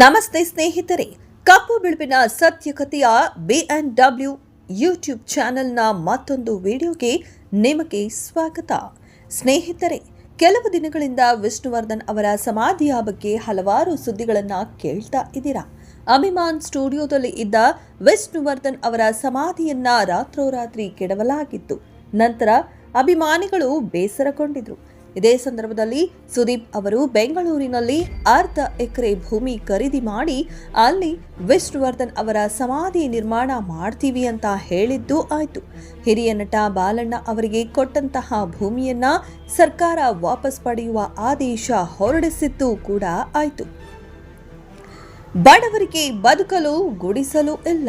ನಮಸ್ತೆ ಸ್ನೇಹಿತರೆ. ಕಪ್ಪು ಬಿಳುಪಿನ ಬಿ ಎನ್ ಡಬ್ಲ್ಯೂ ಯೂಟ್ಯೂಬ್ ಚಾನೆಲ್ನ ಮತ್ತೊಂದು ವಿಡಿಯೋಗೆ ನಿಮಗೆ ಸ್ವಾಗತ. ಸ್ನೇಹಿತರೆ, ಕೆಲವು ದಿನಗಳಿಂದ ವಿಷ್ಣುವರ್ಧನ್ ಅವರ ಸಮಾಧಿಯ ಬಗ್ಗೆ ಹಲವಾರು ಸುದ್ದಿಗಳನ್ನು ಕೇಳ್ತಾ ಇದ್ದೀರಾ? ಅಭಿಮಾನ್ ಸ್ಟುಡಿಯೋದಲ್ಲಿ ಇದ್ದ ವಿಷ್ಣುವರ್ಧನ್ ಅವರ ಸಮಾಧಿಯನ್ನ ರಾತ್ರೋರಾತ್ರಿ ಕೆಡವಲಾಗಿತ್ತು. ನಂತರ ಅಭಿಮಾನಿಗಳು ಬೇಸರಗೊಂಡಿದ್ರು. ಇದೇ ಸಂದರ್ಭದಲ್ಲಿ ಸುದೀಪ್ ಅವರು ಬೆಂಗಳೂರಿನಲ್ಲಿ ಅರ್ಧ ಎಕರೆ ಭೂಮಿ ಖರೀದಿ ಮಾಡಿ ಅಲ್ಲಿ ವಿಷ್ಣುವರ್ಧನ್ ಅವರ ಸಮಾಧಿ ನಿರ್ಮಾಣ ಮಾಡ್ತೀವಿ ಅಂತ ಹೇಳಿದ್ದು ಆಯಿತು. ಹಿರಿಯ ನಟ ಬಾಲಣ್ಣ ಅವರಿಗೆ ಕೊಟ್ಟಂತಹ ಭೂಮಿಯನ್ನ ಸರ್ಕಾರ ವಾಪಸ್ ಪಡೆಯುವ ಆದೇಶ ಹೊರಡಿಸಿದ್ದು ಕೂಡ ಆಯಿತು. ಬಡವರಿಗೆ ಬದುಕಲು ಗುಡಿಸಲು ಇಲ್ಲ.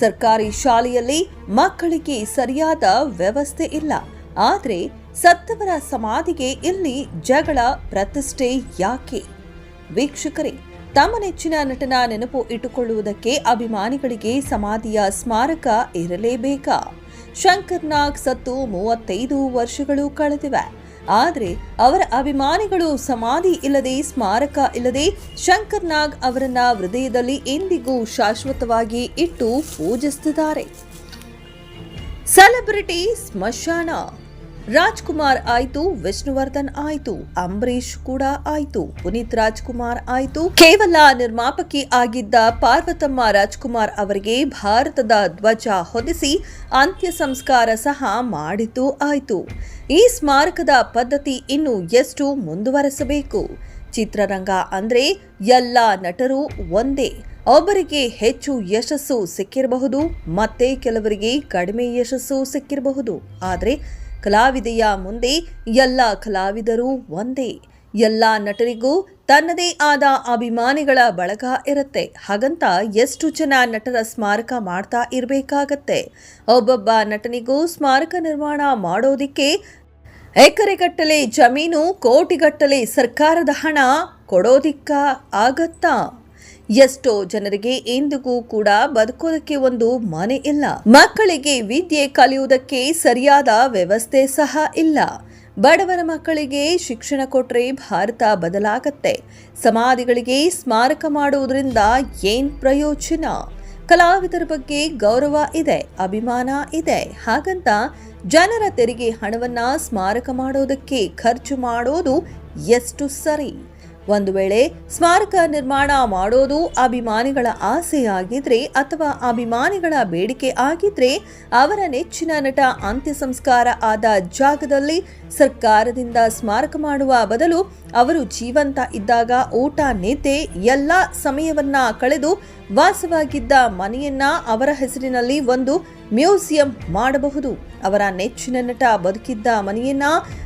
ಸರ್ಕಾರಿ ಶಾಲೆಯಲ್ಲಿ ಮಕ್ಕಳಿಗೆ ಸರಿಯಾದ ವ್ಯವಸ್ಥೆ ಇಲ್ಲ. ಆದರೆ ಸತ್ತವರ ಸಮಾಧಿಗೆ ಇಲ್ಲಿ ಜಗಳ ಪ್ರತಿಷ್ಠೆ ಯಾಕೆ? ವೀಕ್ಷಕರೇ, ತಮ್ಮ ನೆಚ್ಚಿನ ನಟನ ನೆನಪು ಇಟ್ಟುಕೊಳ್ಳುವುದಕ್ಕೆ ಅಭಿಮಾನಿಗಳಿಗೆ ಸಮಾಧಿಯ ಸ್ಮಾರಕ ಇರಲೇಬೇಕಾ? ಶಂಕರ್ ನಾಗ್ ಸತ್ತು ಮೂವತ್ತೈದು ವರ್ಷಗಳು ಕಳೆದಿವೆ. ಆದರೆ ಅವರ ಅಭಿಮಾನಿಗಳು ಸಮಾಧಿ ಇಲ್ಲದೆ ಸ್ಮಾರಕ ಇಲ್ಲದೆ ಶಂಕರ್ ನಾಗ್ ಅವರನ್ನ ಹೃದಯದಲ್ಲಿ ಎಂದಿಗೂ ಶಾಶ್ವತವಾಗಿ ಇಟ್ಟು ಪೂಜಿಸುತ್ತಿದ್ದಾರೆ ಸೆಲೆಬ್ರಿಟಿ ಸ್ಮಶಾನ ರಾಜ್ಕುಮಾರ್ ಆಯ್ತು, ವಿಷ್ಣುವರ್ಧನ್ ಆಯ್ತು ಅಂಬರೀಶ್ ಕೂಡ ಆಯ್ತು, ಪುನೀತ್ ರಾಜ್ಕುಮಾರ್ ಆಯ್ತು. ಕೇವಲ ನಿರ್ಮಾಪಕಿ ಆಗಿದ್ದ ಪಾರ್ವತಮ್ಮ ರಾಜ್ಕುಮಾರ್ ಅವರಿಗೆ ಭಾರತದ ಧ್ವಜ ಹೊದಿಸಿ ಅಂತ್ಯ ಸಂಸ್ಕಾರ ಸಹ ಮಾಡಿತು ಆಯ್ತು. ಈ ಸ್ಮಾರಕದ ಪದ್ಧತಿ ಇನ್ನು ಎಷ್ಟು ಮುಂದುವರೆಸಬೇಕು? ಚಿತ್ರರಂಗ ಅಂದ್ರೆ ಎಲ್ಲ ನಟರು ಒಂದೇ. ಒಬ್ಬರಿಗೆ ಹೆಚ್ಚು ಯಶಸ್ಸು ಸಿಕ್ಕಿರಬಹುದು, ಮತ್ತೆ ಕೆಲವರಿಗೆ ಕಡಿಮೆ ಯಶಸ್ಸು ಸಿಕ್ಕಿರಬಹುದು. ಆದರೆ ಕಲಾವಿದೆಯ ಮುಂದೆ ಎಲ್ಲ ಕಲಾವಿದರು ಒಂದೇ. ಎಲ್ಲ ನಟರಿಗೂ ತನ್ನದೇ ಆದ ಅಭಿಮಾನಿಗಳ ಬಳಗ ಇರುತ್ತೆ. ಹಾಗಂತ ಎಷ್ಟು ಜನ ನಟರ ಸ್ಮಾರಕ ಮಾಡ್ತಾ ಇರಬೇಕಾಗತ್ತೆ. ಒಬ್ಬೊಬ್ಬ ನಟನಿಗೂ ಸ್ಮಾರಕ ನಿರ್ಮಾಣ ಮಾಡೋದಿಕ್ಕೆ ಎಕರೆಗಟ್ಟಲೆ ಜಮೀನು, ಕೋಟಿಗಟ್ಟಲೆ ಸರ್ಕಾರದ ಹಣ ಕೊಡೋದಿಕ್ಕ ಆಗತ್ತಾ? ಎಷ್ಟೋ ಜನರಿಗೆ ಎಂದಿಗೂ ಕೂಡ ಬದುಕೋದಕ್ಕೆ ಒಂದು ಮನೆ ಇಲ್ಲ. ಮಕ್ಕಳಿಗೆ ವಿದ್ಯೆ ಕಲಿಯುವುದಕ್ಕೆ ಸರಿಯಾದ ವ್ಯವಸ್ಥೆ ಸಹ ಇಲ್ಲ. ಬಡವರ ಮಕ್ಕಳಿಗೆ ಶಿಕ್ಷಣ ಕೊಟ್ಟರೆ ಭಾರತ ಬದಲಾಗತ್ತೆ. ಸಮಾಧಿಗಳಿಗೆ ಸ್ಮಾರಕ ಮಾಡುವುದರಿಂದ ಏನ್ ಪ್ರಯೋಜನ? ಕಲಾವಿದರ ಬಗ್ಗೆ ಗೌರವ ಇದೆ, ಅಭಿಮಾನ ಇದೆ. ಹಾಗಂತ ಜನರ ತೆರಿಗೆ ಹಣವನ್ನ ಸ್ಮಾರಕ ಮಾಡೋದಕ್ಕೆ ಖರ್ಚು ಮಾಡೋದು ಎಷ್ಟು ಸರಿ? ಒಂದು ವೇಳೆ ಸ್ಮಾರಕ ನಿರ್ಮಾಣ ಮಾಡೋದು ಅಭಿಮಾನಿಗಳ ಆಸೆಯಾಗಿದ್ರೆ ಅಥವಾ ಅಭಿಮಾನಿಗಳ ಬೇಡಿಕೆ ಆಗಿದ್ರೆ ಅವರ ನೆಚ್ಚಿನ ನಟ ಅಂತ್ಯ ಸಂಸ್ಕಾರ ಆದ ಜಾಗದಲ್ಲಿ ಸರ್ಕಾರದಿಂದ ಸ್ಮಾರಕ ಮಾಡುವ ಬದಲು ಅವರು ಜೀವಂತ ಇದ್ದಾಗ ಊಟ ನೇತೆ ಎಲ್ಲ ಸಮಯವನ್ನ ಕಳೆದು ವಾಸವಾಗಿದ್ದ ಮನೆಯನ್ನ ಅವರ ಹೆಸರಿನಲ್ಲಿ ಒಂದು ಮ್ಯೂಸಿಯಂ ಮಾಡಬಹುದು. ಅವರ ನೆಚ್ಚಿನ ನಟ ಬದುಕಿದ್ದ ಮನೆಯನ್ನ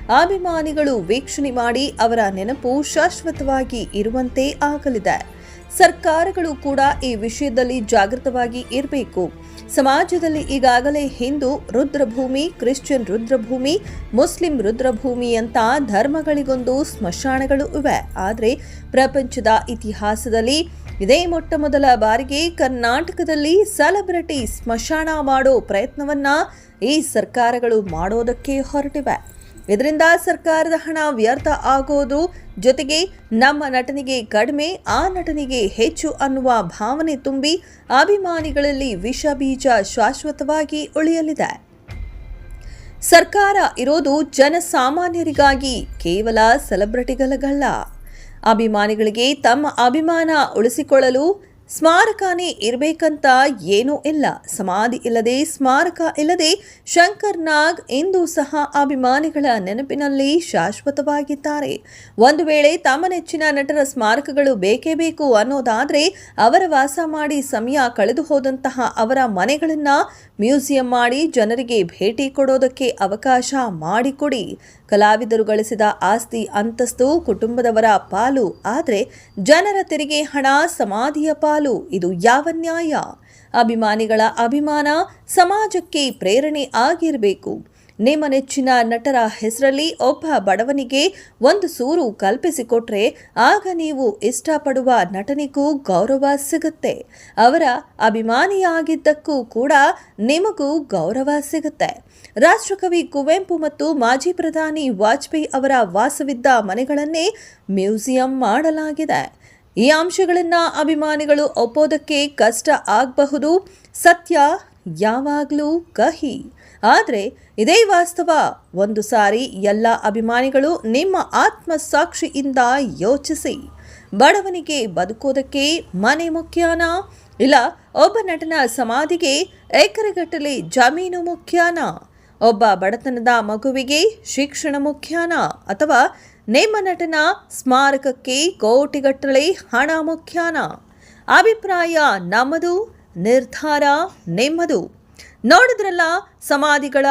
ಅಭಿಮಾನಿಗಳು ವೀಕ್ಷಣೆ ಮಾಡಿ ಅವರ ನೆನಪು ಶಾಶ್ವತವಾಗಿ ಇರುವಂತೆ ಆಗಲಿದೆ. ಸರ್ಕಾರಗಳು ಕೂಡ ಈ ವಿಷಯದಲ್ಲಿ ಜಾಗೃತವಾಗಿ ಇರಬೇಕು. ಸಮಾಜದಲ್ಲಿ ಈಗಾಗಲೇ ಹಿಂದೂ ರುದ್ರಭೂಮಿ, ಕ್ರಿಶ್ಚಿಯನ್ ರುದ್ರಭೂಮಿ, ಮುಸ್ಲಿಂ ರುದ್ರಭೂಮಿ ಅಂತ ಧರ್ಮಗಳಿಗೊಂದು ಸ್ಮಶಾನಗಳು ಇವೆ. ಆದರೆ ಪ್ರಪಂಚದ ಇತಿಹಾಸದಲ್ಲಿ ಇದೇ ಮೊಟ್ಟ ಮೊದಲ ಬಾರಿಗೆ ಕರ್ನಾಟಕದಲ್ಲಿ ಸೆಲೆಬ್ರಿಟಿ ಸ್ಮಶಾನ ಮಾಡೋ ಪ್ರಯತ್ನವನ್ನ ಈ ಸರ್ಕಾರಗಳು ಮಾಡೋದಕ್ಕೆ ಹೊರಟಿವೆ. ಇದರಿಂದ ಸರ್ಕಾರದ ಹಣ ವ್ಯರ್ಥ ಆಗೋದು ಜೊತೆಗೆ ನಮ್ಮ ನಟನಿಗೆ ಕಡಿಮೆ, ಆ ನಟನಿಗೆ ಹೆಚ್ಚು ಅನ್ನುವ ಭಾವನೆ ತುಂಬಿ ಅಭಿಮಾನಿಗಳಲ್ಲಿ ವಿಷ ಬೀಜ ಶಾಶ್ವತವಾಗಿ ಉಳಿಯಲಿದೆ. ಸರ್ಕಾರ ಇರೋದು ಜನಸಾಮಾನ್ಯರಿಗಾಗಿ, ಕೇವಲ ಸೆಲೆಬ್ರಿಟಿಗಳಲ್ಲ ಅಭಿಮಾನಿಗಳಿಗೆ ತಮ್ಮ ಅಭಿಮಾನ ಉಳಿಸಿಕೊಳ್ಳಲು ಸ್ಮಾರಕನೇ ಇರಬೇಕಂತ ಏನೂ ಇಲ್ಲ. ಸಮಾಧಿ ಇಲ್ಲದೆ, ಸ್ಮಾರಕ ಇಲ್ಲದೆ ಶಂಕರ್ ನಾಗ್ ಇಂದು ಸಹ ಅಭಿಮಾನಿಗಳ ನೆನಪಿನಲ್ಲಿ ಶಾಶ್ವತವಾಗಿದ್ದಾರೆ. ಒಂದು ವೇಳೆ ತಮ್ಮ ನೆಚ್ಚಿನ ನಟರ ಸ್ಮಾರಕಗಳು ಬೇಕೇ ಬೇಕು ಅನ್ನೋದಾದರೆ ಅವರ ವಾಸ ಮಾಡಿ ಸಮಯ ಕಳೆದು ಹೋದಂತಹ ಅವರ ಮನೆಗಳನ್ನು ಮ್ಯೂಸಿಯಂ ಮಾಡಿ ಜನರಿಗೆ ಭೇಟಿ ಕೊಡೋದಕ್ಕೆ ಅವಕಾಶ ಮಾಡಿಕೊಡಿ. ಕಲಾವಿದರು ಗಳಿಸಿದ ಆಸ್ತಿ ಅಂತಸ್ತು ಕುಟುಂಬದವರ ಪಾಲು. ಆದರೆ ಜನರ ತೆರಿಗೆ ಹಣ ಸಮಾಧಿಯ ಪಾಲು. ಇದು ಯಾವ ನ್ಯಾಯ? ಅಭಿಮಾನಿಗಳ ಅಭಿಮಾನ ಸಮಾಜಕ್ಕೆ ಪ್ರೇರಣೆ ಆಗಿರಬೇಕು. ನಿಮ್ಮ ನೆಚ್ಚಿನ ನಟರ ಹೆಸರಲ್ಲಿ ಒಬ್ಬ ಬಡವನಿಗೆ ಒಂದು ಸೂರು ಕಲ್ಪಿಸಿಕೊಟ್ರೆ ಆಗ ನೀವು ಇಷ್ಟಪಡುವ ನಟನಿಗೂ ಗೌರವ ಸಿಗುತ್ತೆ. ಅವರ ಅಭಿಮಾನಿಯಾಗಿದ್ದಕ್ಕೂ ಕೂಡ ನಿಮಗೂ ಗೌರವ ಸಿಗುತ್ತೆ. ರಾಷ್ಟ್ರಕವಿ ಕುವೆಂಪು ಮತ್ತು ಮಾಜಿ ಪ್ರಧಾನಿ ವಾಜಪೇಯಿ ಅವರ ವಾಸವಿದ್ದ ಮನೆಗಳನ್ನೇ ಮ್ಯೂಸಿಯಂ ಮಾಡಲಾಗಿದೆ. ಈ ಅಂಶಗಳನ್ನು ಅಭಿಮಾನಿಗಳು ಒಪ್ಪೋದಕ್ಕೆ ಕಷ್ಟ ಆಗಬಹುದು. ಸತ್ಯ ಯಾವಾಗಲೂ ಕಹಿ. ಆದರೆ ಇದೇ ವಾಸ್ತವ. ಒಂದು ಸಾರಿ ಎಲ್ಲ ಅಭಿಮಾನಿಗಳು ನಿಮ್ಮ ಆತ್ಮ ಸಾಕ್ಷಿಯಿಂದ ಯೋಚಿಸಿ. ಬಡವನಿಗೆ ಬದುಕೋದಕ್ಕೆ ಮನೆ ಮುಖ್ಯನಾ? ಇಲ್ಲ ಒಬ್ಬ ನಟನ ಸಮಾಧಿಗೆ ಎಕರೆಗಟ್ಟಲೆ ಜಮೀನು ಮುಖ್ಯನಾ? ಒಬ್ಬ ಬಡತನದ ಮಗುವಿಗೆ ಶಿಕ್ಷಣ ಮುಖ್ಯನಾ? ಅಥವಾ ನಿಮ್ಮ ನಟನ ಸ್ಮಾರಕಕ್ಕೆ ಕೋಟಿಗಟ್ಟಲೆ ಹಣ ಮುಖ್ಯಾನ. ಅಭಿಪ್ರಾಯ ನಮ್ಮದು ನಿರ್ಧಾರ ನಿಮ್ಮದು. ನೋಡಿದ್ರಲ್ಲ ಸಮಾಧಿಗಳ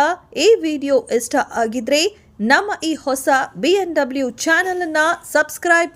ಈ ವಿಡಿಯೋ ಇಷ್ಟ ಆಗಿದ್ರೆ ನಮ್ಮ ಈ ಹೊಸ ಬಿ ಎನ್ ಡಬ್ಲ್ಯೂ ಚಾನಲನ್ನು ಸಬ್ಸ್ಕ್ರೈಬ್